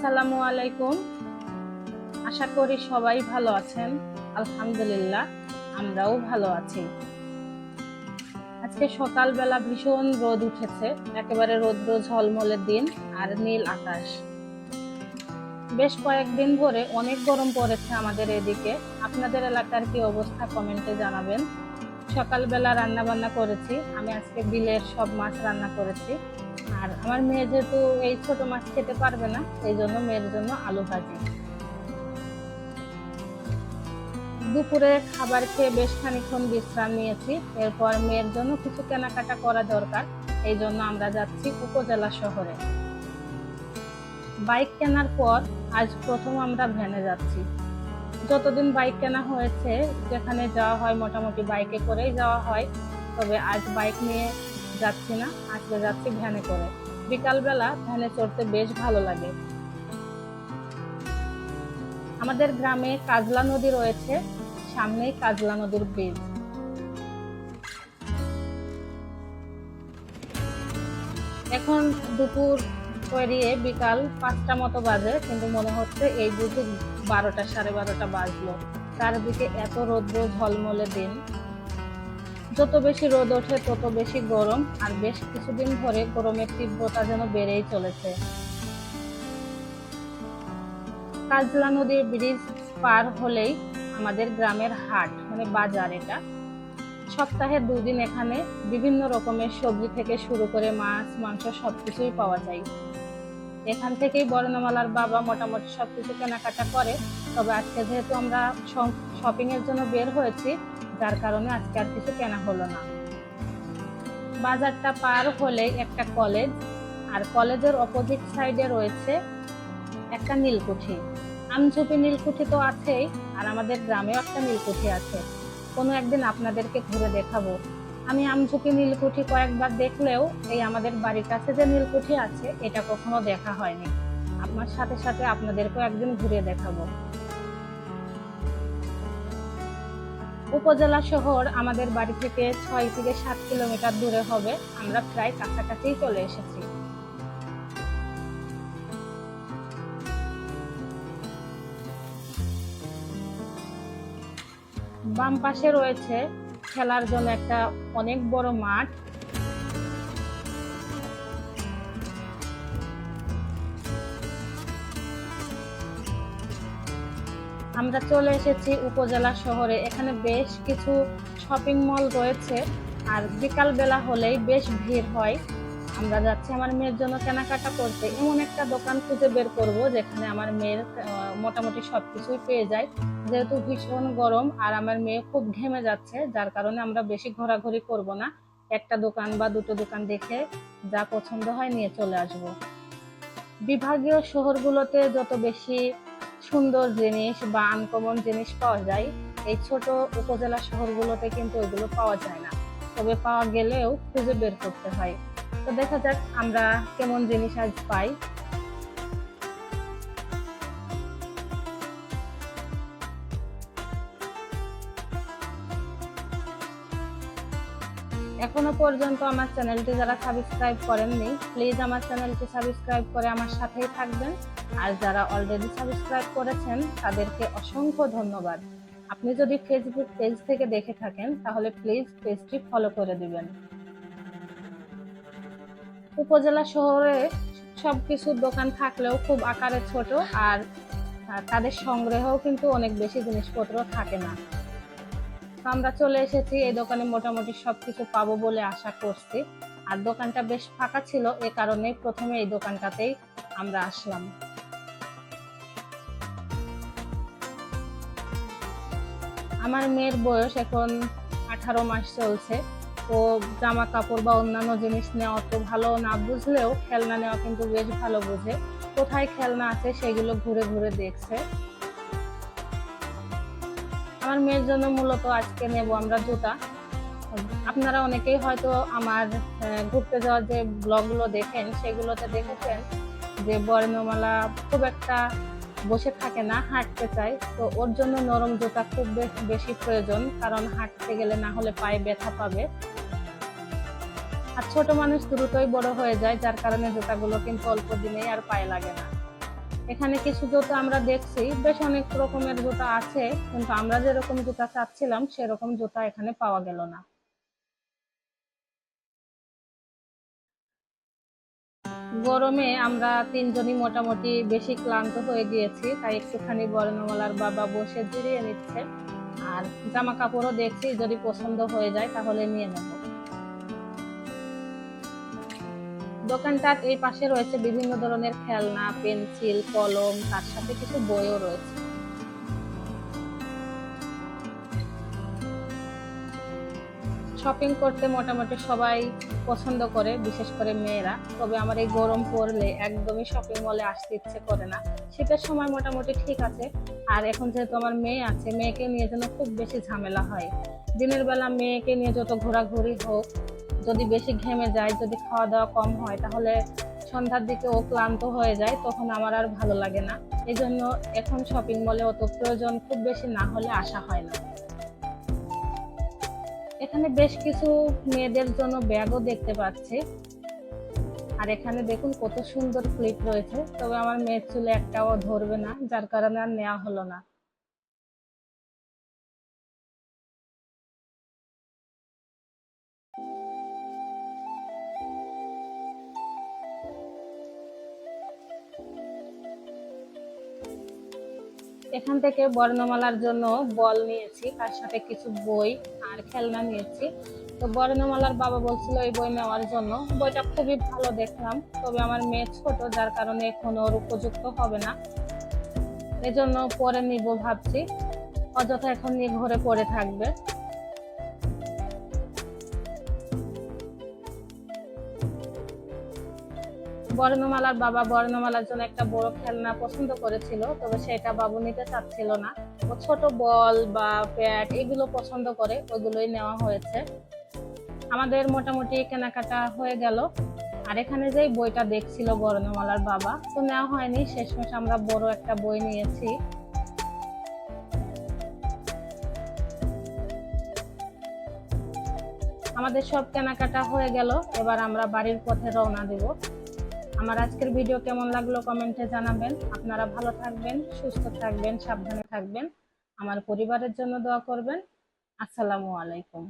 আসসালামু আলাইকুম। আশা করি সবাই ভালো আছেন। আলহামদুলিল্লাহ, আমরাও ভালো আছি। আজকে সকালবেলা ভীষণ রোদ উঠেছে, একেবারে রৌদ্র ঝলমলের দিন আর নীল আকাশ। বেশ কয়েকদিন ধরে অনেক গরম পড়েছে আমাদের এদিকে। আপনাদের এলাকার কি অবস্থা কমেন্টে জানাবেন। সকালবেলা রান্না বান্না করেছি, আমি আজকে বিলের সব মাছ রান্না করেছি। আর আমার মেয়ে যেহেতু এই ছোট মাছ খেতে পারবে না এই জন্য মেয়ের জন্য আলু ভাজি। দুপুরে খাবার খেয়ে বেশ খানিক্ষণ বিশ্রাম নিয়েছি, এরপর মেয়ের জন্য কিছু কেনাকাটা করা দরকার, এই জন্য আমরা যাচ্ছি উপজেলা শহরে। বাইক কেনার পর আজ প্রথম আমরা ভ্যানে যাচ্ছি। যতদিন বাইক কেনা হয়েছে, যেখানে যাওয়া হয় মোটামুটি বাইকে করেই যাওয়া হয়, তবে আজ বাইক নিয়ে যাচ্ছি না আজকে যাচ্ছি ভ্যানে করে। বিকালবেলা ভ্যানে চড়তে বেশ ভালো লাগে। আমাদের গ্রামে কাজলা নদী রয়েছে, সামনেই কাজলা নদীর ব্রিজ এখন দুপুর পেরিয়ে বিকাল পাঁচটা মতো বাজে, কিন্তু মনে হচ্ছে এই বুঝি বারোটা, সাড়ে বারোটা বাজলো। চারিদিকে এত রৌদ্র ঝলমলে দিন। যত বেশি রোদ ওঠে, তত বেশি গরম, আর বেশ কিছুদিন ধরে গরমের তীব্রতা যেন বেড়েই চলেছে। কাজলা নদীর ব্রিজ পার হলেই আমাদের গ্রামের হাট মানে বাজার এটা। সপ্তাহে দুদিন এখানে বিভিন্ন রকমের সবজি থেকে শুরু করে মাছ, মাংস সবকিছুই পাওয়া যায়। এখান থেকেই বর্ণমালার বাবা মোটামুটি সবকিছু কেনাকাটা করে। তবে আজকে যেহেতু আমরা শপিং এর জন্য বের হয়েছি যার কারণে আজকে আর কিছু কেনা হলো না। বাজারটা পার হলে একটা কলেজ, আর কলেজের অপোজিট সাইডে রয়েছে একটা নীলকুঠি। আমঝুপি নীলকুঠি তো আছেই, আর আমাদের গ্রামেও একটা নীলকুঠি আছে। কোনো একদিন আপনাদেরকে ঘুরে দেখাবো। আমি আমঝুপি নীলকুঠি কয়েকবার দেখলেও এই আমাদের বাড়ির কাছে যে নীলকুঠি আছে, এটা কখনো দেখা হয়নি। আপনার সাথে সাথে আপনাদেরকেও একদিন ঘুরে দেখাবো। উপজেলা শহর আমাদের বাড়ি থেকে ছয় থেকে সাত কিলোমিটার দূরে হবে। আমরা প্রায় কাছাকাছি চলে এসেছি। বাম পাশে রয়েছে খেলার জন্য একটা অনেক বড় মাঠ। আমরা চলে এসেছি উপজেলা শহরে। এখানে বেশ কিছু শপিং মল রয়েছে আর বিকাল বেলা হলেই বেশ ভিড় হয়। আমরা যাচ্ছি আমার মেয়ের জন্য কেনাকাটা করতে। এমন একটা দোকান খুঁজে বের করব যেখানে আমার মেয়ের মোটামুটি সবকিছুই পেয়ে যায়। যেহেতু ভীষণ গরম আর আমার মেয়ে খুব ঘেমে যাচ্ছে, যার কারণে আমরা বেশি ঘোরাঘুরি করব না। একটা দোকান বা দুটো দোকান দেখে যা পছন্দ হয় নিয়ে চলে আসব। বিভাগীয় শহরগুলোতে যত বেশি সুন্দর জিনিস বা আনকমন জিনিস পাওয়া যায়। এই ছোট উপজেলা শহরগুলোতে কিন্তু এগুলো পাওয়া যায় না। তবে পাওয়া গেলেও খুঁজে বের করতে হয়। তো দেখা যাক আমরা কেমন জিনিস আজ পাই। এখনও পর্যন্ত আমার চ্যানেলটি যারা সাবস্ক্রাইব করেননি প্লিজ আমার চ্যানেলটি সাবস্ক্রাইব করে আমার সাথেই থাকবেন। আর যারা অলরেডি সাবস্ক্রাইব করেছেন, তাদেরকে অসংখ্য ধন্যবাদ। আপনি যদি ফেসবুক পেজ থেকে দেখে থাকেন, তাহলে প্লিজ পেজটি ফলো করে দিবেন। উপজেলা শহরে সবকিছুর দোকান থাকলেও খুব আকারে ছোট আর তাদের সংগ্রহেও কিন্তু অনেক বেশি জিনিসপত্র থাকে না। আমরা চলে এসেছি, এই দোকানে মোটামুটি সবকিছু পাবো বলে আশা করছি। আর দোকানটা বেশ ফাঁকা ছিল, এ কারণে প্রথমে এই দোকানটাতেই আমরা আসলাম। আমার মেয়ের বয়স এখন আঠারো মাস চলছে। ও জামা কাপড় বা অন্যান্য জিনিস নেওয়া অত ভালো না বুঝলেও খেলনা নেওয়া কিন্তু বেশ ভালো বুঝে। কোথায় খেলনা আছে সেগুলো ঘুরে ঘুরে দেখছে। আমার মেয়ের জন্য মূলত আজকে নেব আমরা জুতা। আপনারা অনেকেই হয়তো আমার ঘুরতে যাওয়ার যে ব্লগগুলো দেখেন, সেগুলোতে দেখেছেন যে বর্ণমালা খুব একটা বসে থাকে না, হাঁটতে চায়। তো ওর জন্য নরম জুতা খুব বেশি প্রয়োজন, কারণ হাঁটতে গেলে না হলে পায়ে ব্যথা পাবে। আর ছোট মানুষ দ্রুতই বড় হয়ে যায়, যার কারণে জুতাগুলো কিন্তু অল্প দিনেই আর পায়ে লাগে না। এখানে কিছু জুতো আমরা দেখছি, বেশ অনেক রকমের জুতা আছে, কিন্তু আমরা যেরকম জুতা চাচ্ছিলাম, সেরকম জুতা এখানে পাওয়া গেল না। গরমে আমরা তিনজনই মোটামুটি বেশি ক্লান্ত হয়ে গিয়েছি, তাই একটুখানি বর্ণমালার বাবা বসে জিরিয়ে নিচ্ছে। আর জামা কাপড়ও দেখছি, যদি পছন্দ হয়ে যায় তাহলে নিয়ে নেব। দোকানটার এই পাশে রয়েছে বিভিন্ন ধরনের খেলনা, পেন্সিল, কলম, তার সাথে কিছু বইও রয়েছে। শপিং করতে মোটামুটি সবাই পছন্দ করে, বিশেষ করে মেয়েরা। তবে আমার এই গরম পড়লে একদমই শপিং মলে আসতে ইচ্ছে করে না। শীতের সময় মোটামুটি ঠিক আছে। আর এখন যেহেতু আমার মেয়ে আছে, মেয়েকে নিয়ে যেন খুব বেশি ঝামেলা হয়। দিনের বেলা মেয়েকে নিয়ে যত ঘোরাঘুরি হোক, যদি বেশি ঘেমে যায়, যদি খাওয়া দাওয়া কম হয়, তাহলে সন্ধ্যার দিকে ও ক্লান্ত হয়ে যায়, তখন আমার আর ভালো লাগে না। এই জন্য এখন শপিং মলে অত প্রয়োজন খুব বেশি না হলে আসা হয় না। এখানে বেশ কিছু মেয়েদের জন্য ব্যাগও দেখতে পাচ্ছি। আর এখানে দেখুন কত সুন্দর ক্লিপ রয়েছে। তবে আমার মেয়ের চুলে একটাও ধরবে না, যার কারণে আর নেওয়া হলো না। এখান থেকে বর্ণমালার জন্য বল নিয়েছি, তার সাথে কিছু বই আর খেলনা নিয়েছি। তো বর্ণমালার বাবা বলছিল এই বই নেওয়ার জন্য। বইটা খুবই ভালো দেখলাম, তবে আমার মেয়ে ছোট, যার কারণে এখন ওর উপযুক্ত হবে না। এজন্য পরে নিব ভাবছি। অযথা এখন নিয়ে ঘরে পড়ে থাকবে। বর্ণমালার বাবা বর্ণমালার জন্য একটা বড় খেলনা পছন্দ করেছিল, তবে সেটা বাবু নিতে চাচ্ছিল না। ও ছোট বল বা প্যাড এগুলো পছন্দ করে ওইগুলোই নেওয়া হয়েছে। আমাদের মোটামুটি কেনাকাটা হয়ে গেল। আর এখানে যে বইটা দেখছিল বর্ণমালার বাবা, তো নেওয়া হয়নি। শেষমেশ আমরা বড় একটা বই নিয়েছি। আমাদের সব কেনাকাটা হয়ে গেল। এবার আমরা বাড়ির পথে রওনা দেব। আমার আজকের ভিডিও কেমন লাগল কমেন্টে জানাবেন। আপনারা ভালো থাকবেন, সুস্থ থাকবেন, সাবধানে থাকবেন। আমার পরিবারের জন্য দোয়া করবেন। আসসালামু আলাইকুম।